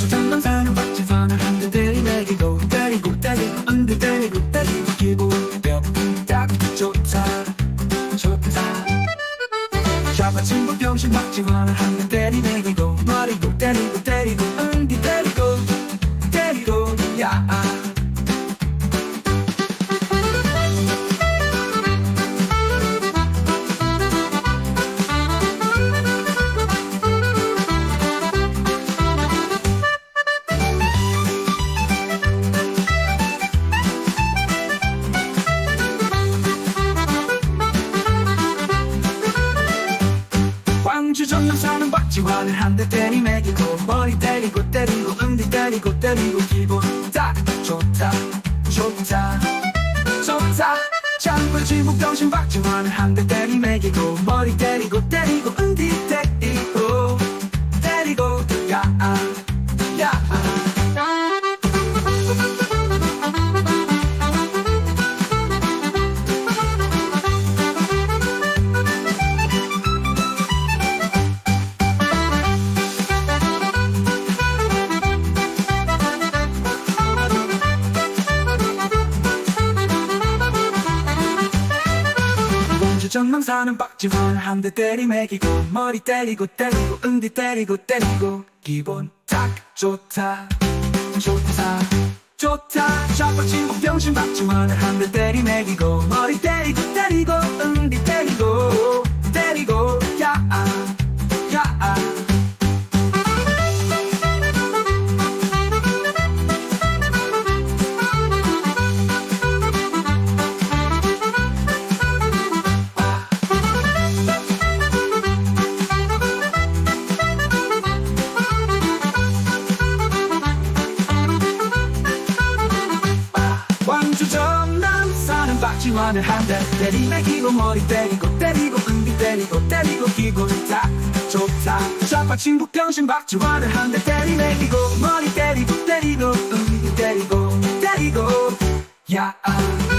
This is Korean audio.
광주 전남 사는 박지선을 한대 때리내리고 때리고 때리고 언제 때리고 때리고 기분 뼈딱 좋다 좋다. 샤바 친구 병신 박지원을 한 광주 전남 사는 박지원을 한대 때리 매기고 머리 때리고 때리고 은디 때리고 때리고 기분 딱 좋다 좋다 좋다. 장군 지목 병신 박지원을 한대 때리 매기고 머리 때리고 전남 사는 박지원을 한대 때리 매기고 머리 때리고 때리고 은디 때리고 때리고 기분 딱 좋다. 좋다 좋다. 친구 병신 박지원을 한대 때리 매기고 머리 때리고 때리고 은디 때리고 주점 남사는 박지원을 한대 때리네. 기고 머리 때리고 때리고 은비 때리고 때리고 기고 좋다. 좋다. 좌파 친구 병신 박지원을 한대 때리네. 기고 머리 때리고 때리고 은비 때리고 때리고. 야. yeah.